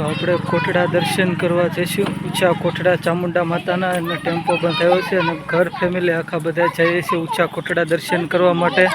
તો આપણે કોટડા દર્શન કરવા જઈશું. ઊંચા કોટડા ચામુંડા માતાના અને ટેમ્પો બંધાયો છે અને ઘર ફેમિલી આખા બધા જઈએ છીએ ઊંચા કોટડા દર્શન કરવા માટે.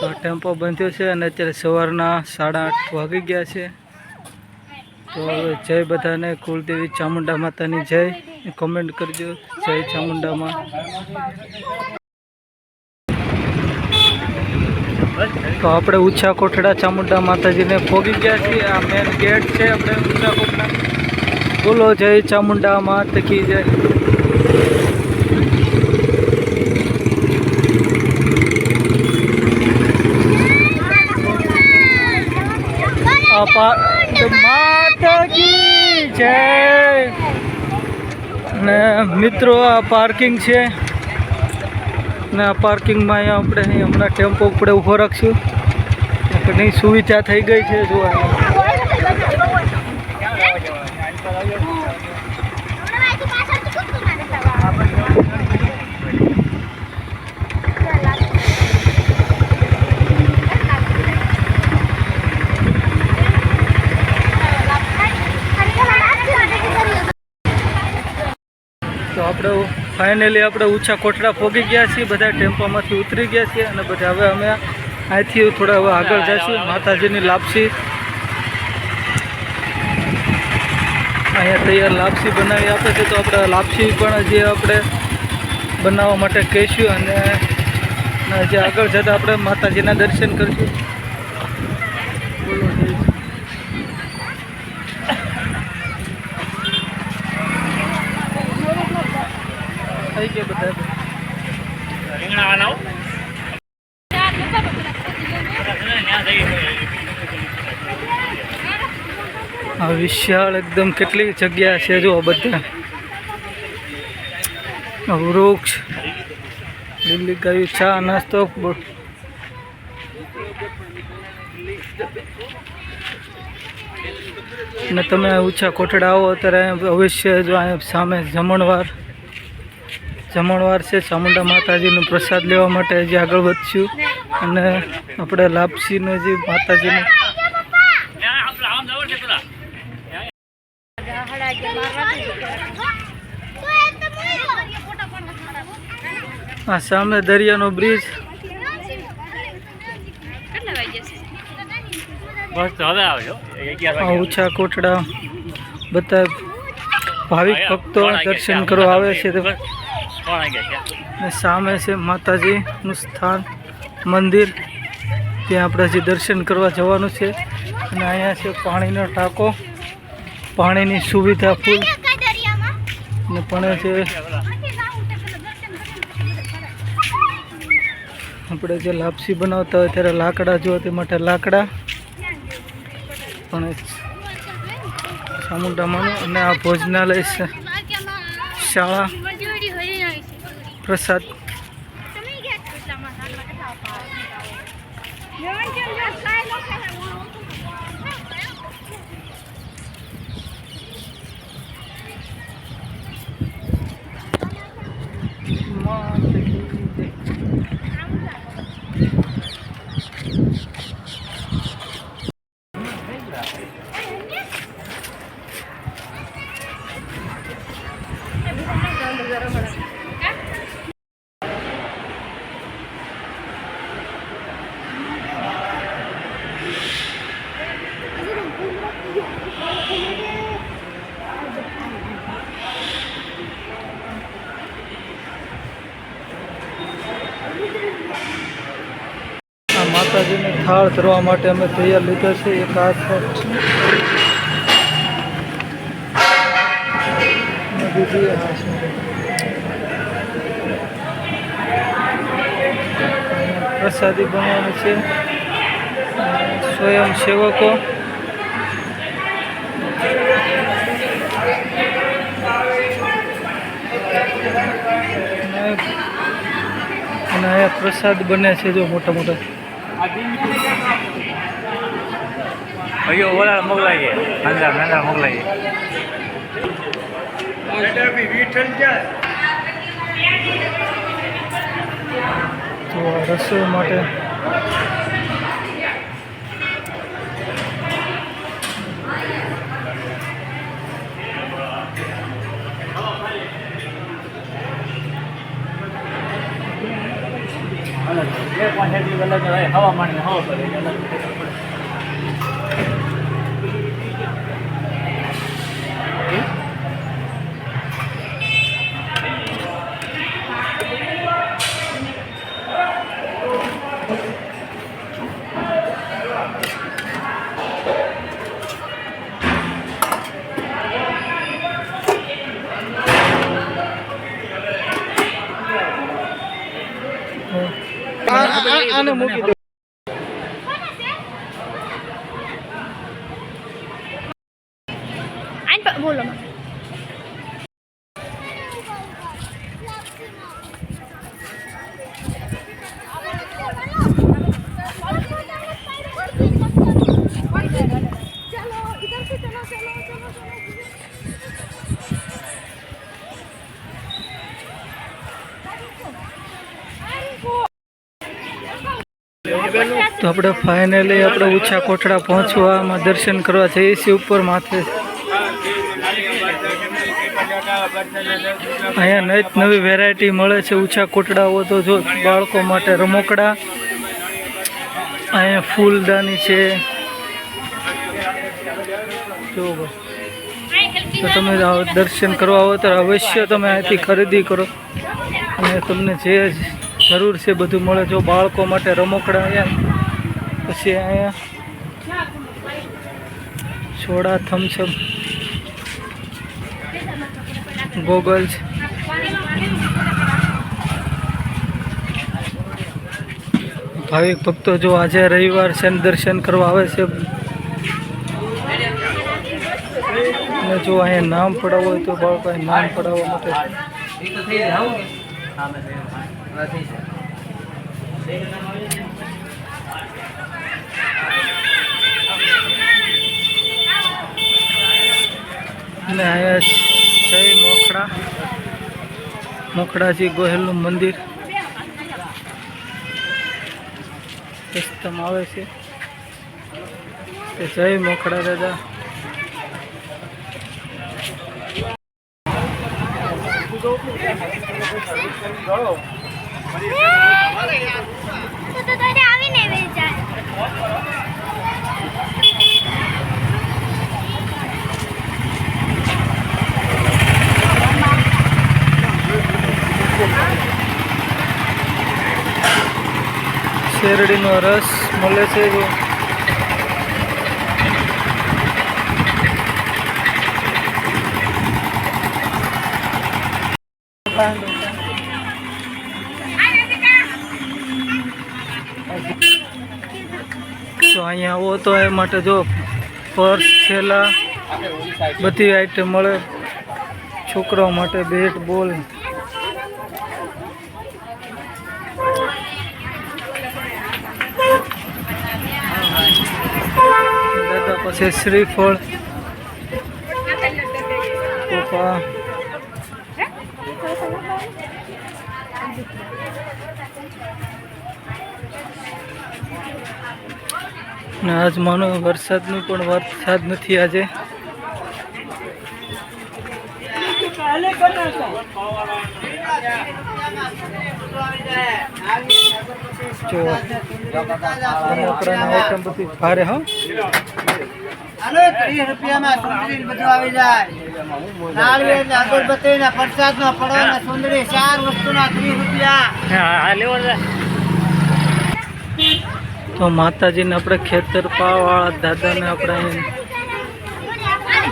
તો ટેમ્પો બંધ્યો છે અને અત્યારે સવારના સાડા આઠ વાગી ગયા છે. તો હવે જય બધાને, કુલદેવી ચામુંડા માતાની જય. કોમેન્ટ કરજો. જય ચામુંડામાં. તો આપણે ઊંચા કોઠડા ચામુંડા માતાજીને પહોંચી ગયા છીએ. આ મેન ગેટ છે આપણે ઉછા કોઠડા. બોલો જય ચામુંડા માત કી જય. માતાજી જય. ને મિત્રો, આ પાર્કિંગ છે. ને આ પાર્કિંગમાં અહીંયા આપણે અહીં હમણાં ટેમ્પો આપણે ઊભો રાખશું. ઘણી સુવિધા થઈ ગઈ છે જોવા તો આપણે ફાઇનલી આપણે ઊંચા કોટડા પહોંચી ગયા છીએ, બધા ટેમ્પામાંથી ઉતરી ગયા છીએ અને બધા હવે અમે અહીંથી થોડા હવે આગળ જઈશું. માતાજીની લાપસી અહીંયા તૈયાર લાપસી બનાવી આપે છે. તો આપણે લાપસી પણ જે આપણે બનાવવા માટે કહીશું અને જે આગળ જતાં આપણે માતાજીના દર્શન કરીશું. થઈ બધા રીંગણા વિશાળ એકદમ કેટલી જગ્યા છે જો બધા. વૃક્ષ. દિલ્હી ગયું ચા, નાસ્તો ને તમે ઊંચા કોટડા આવો, અત્યારે અવશ્ય જો અહીંયા સામે જમણવાર જમણવાર છે ચામુંડા માતાજીનો પ્રસાદ લેવા માટે આજે આગળ વધશું. અને આપણે લાપસીનો જે માતાજીનો આ સામે દરિયાનો બ્રિજ. ઊંચા કોટડા બધા ભાવિક ભક્તો દર્શન કરવા આવે છે. અને સામે છે માતાજીનું સ્થાન મંદિર ત્યાં આપણે હજી દર્શન કરવા જવાનું છે અને અહીંયા છે પાણીનો ટાંકો પાણીની સુવિધા ફૂલ અને પણ છે આપણે જે લાપસી બનાવતા હોય ત્યારે લાકડા જો તે માટે લાકડા પણ ચામુંડામાનું અને આ ભોજનાલય છે શાળા પ્રસાદ આ માતાજીને થાળ ધરવા માટે અમે તૈયાર લીધો છે. એક હાથ અને બીજી આ છે. પ્રસાદી બનાવવાની છે. સ્વયંસેવકો અને અને અહીંયા પ્રસાદ બને છે જો મોટા મોટા. ભાઈઓ ઓલા મોકલાઈએ નાના નાના મોકલાઈએ તો રસોઈ માટે હવામાન હવા પડે બોલો. તો આપણે ફાઇનલી આપણે ઊંચા કોટડા પહોંચવામાં દર્શન કરવા જઈએ છીએ ઉપર માથે. અહીંયા નવી નવી વેરાયટી મળે છે ઊંચા કોટડાઓ તો જો બાળકો માટે રમકડા. અહીંયા ફૂલદાની છે. જો તો તમે દર્શન કરવા આવો તો અવશ્ય તમે અહીંથી ખરીદી કરો. અને તમને જે જરૂર છે બધું મળે. જો બાળકો માટે રમકડા અહીંયા. પછી અહીંયા. સોડા થમ્સઅપ ગોગલ્સ ભાવિક ભક્તો જો આજે રવિવાર છે દર્શન કરવા આવે છે. અને જો અહીંયા નામ પડાવવું હોય તો ભાવભાઈ નામ પડાવવા માટે. અને અહીંયા મોખડા મોખડાજી ગોહેલનું મંદિર. રસ્તામાં આવે છે. જય મોખડા દાદા તો તો તને આવીને વેચાય શેરડીનો રસ મળે છે જો. તો અહીંયા આવો તો એ માટે જો પર્સ, થેલા, બધી આઈટમ મળે. છોકરાઓ માટે બેટ બોલ પછી શ્રીફળ ને આજ માનો વરસાદનું પણ વરસાદ નથી આજે. જો આઈટમ બધી ભારે, હો. હાલો ત્રીસ રૂપિયામાં સુંદરી બધું આવી જાય. અગરબત્તી ને પ્રસાદ નો પડો ને સુંદરી ચાર વસ્તુના ત્રીસ રૂપિયા. હા લેવો છે. તો માતાજીને આપણે ખેતર પાવાળા દાદાને આપણે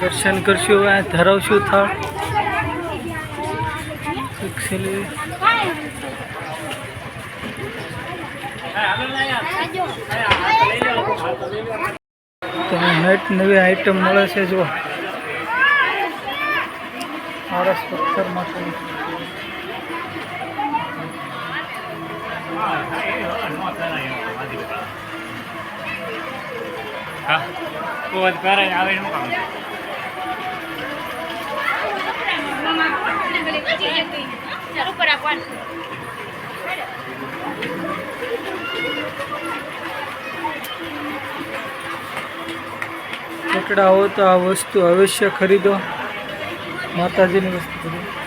દર્શન કરશું અહીં ધરાવશું થાળ. એકચ્યુઅલી તો નેટ નવી આઈટમ મળે છે જો આરસ પથ્થર માટે હા આવે શું કામ ઉપર આપવાનું ટુકડા આવો તો આ વસ્તુ અવશ્ય ખરીદો. માતાજીની વસ્તુ ખરીદો.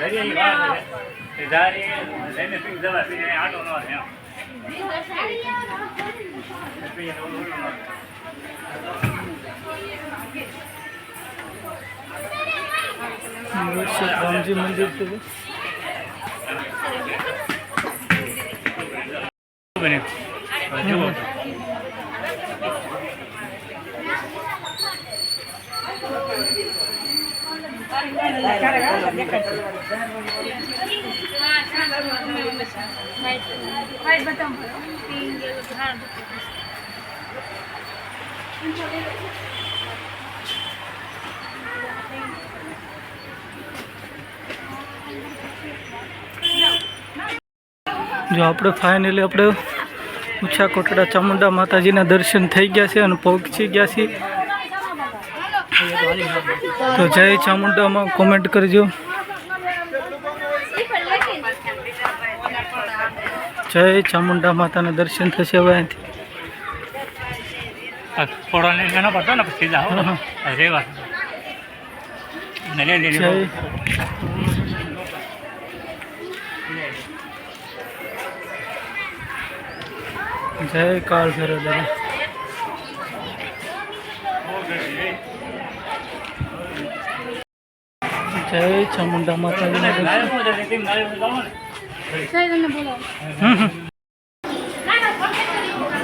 ઘરે વાત ધારે લઈને તું જવા છે આટો નો છે રામજી મંદિર છે બને. જુઓ. જો આપણે ફાઇનલી આપણે ઊંચા કોટડા ચામુંડા માતાજીના દર્શન થઈ ગયા છે અને પહોંચી ગયા છે. તો જય ચામુંડામાં કોમેન્ટ કરજો. જય ચામુંડા માતાના દર્શન થશે હવે અહીંથી. જય. જય કાળ દાદા જય ચામુંડા માતાજી.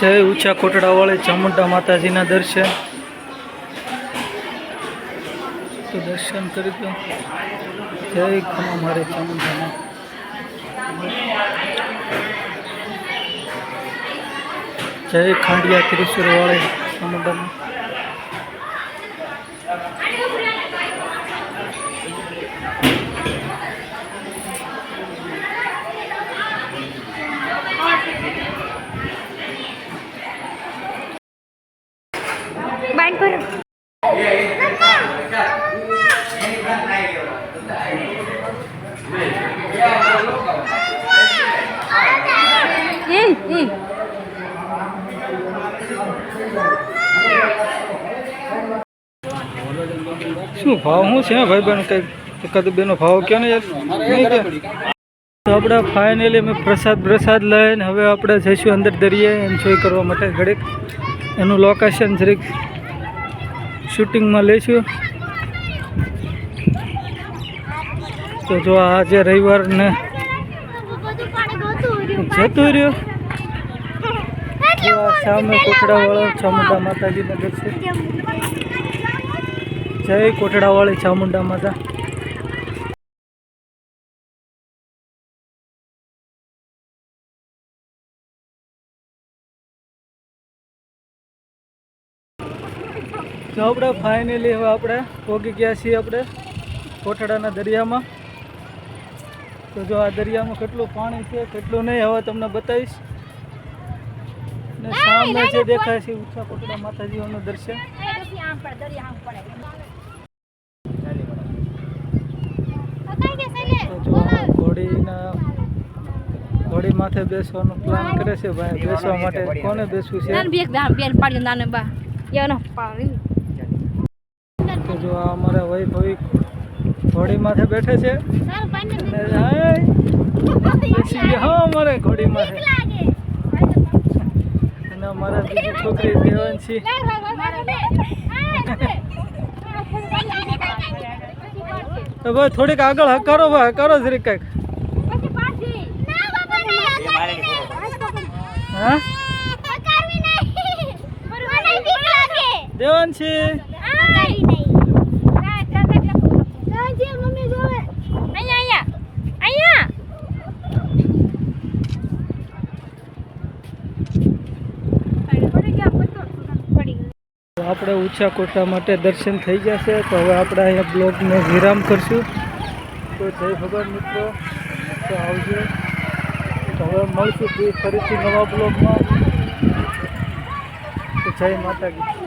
જય ઊંચા કોટડાવાળી ચામુંડા માતાજીના દર્શન. તો દર્શન કરી દો. જય ખમા મારે ચામુંડાના. જય ખાંડિયા ત્રિશુર વાળે ચામુંડામાં બાઈટ કરો શું ભાવ શું છે, ભાઈ બેન કંઈક એકાદ બેનો ભાવ કયો ને યાર? તો આપણે ફાઇનલી અમે પ્રસાદ પ્રસાદ લઈને હવે આપણે જઈશું અંદર દરિયે એન્જોય કરવા માટે ઘડીક. એનું લોકેશન જરીક શૂટિંગમાં લઈશું. તો જો આજે રવિવારને જતું રહ્યો. સામે કોટડાવાળા ચામુંડા માતાજીના દર્શન. જય કોટડાવાળી ચામુંડા માતા તો આપણે ફાઇનલી હવે આપણે પહોંચી ગયા છીએ આપણે કોઠડાના દરિયામાં. તો જો આ દરિયામાં કેટલું પાણી છે કેટલું નહીં હવે તમને બતાવીશ. ને સામે જે દેખાય છે ઊંચા કોટડા માતાજીઓનું દર્શન તો જો આ ઘોડીના ઘોડી માથે બેસવાનો પ્લાન કરે છે ભાઈ. બેસવા માટે કોને બેસવું છે? તો જો આ અમારા વૈભવી ઘોડી માથે બેઠે છે. બેસી ગયા હા અમારે ઘોડી માથે. અને અમારા બીજી છોકરી દેવાંશી તો ભાઈ થોડીક આગળ હકારો ભાઈ હકારો જરીક કંઈક. હા? દેવાંશી. તો ઊંચા કોટા માટે દર્શન થઈ ગયા છે તો હવે આપણે અહીંયા બ્લોગને વિરામ કરશું. તો જય ભગવાન મિત્રો. તો આવજો. તો હવે મળશું ફરીથી નવા બ્લોગમાં. જય માતાજી.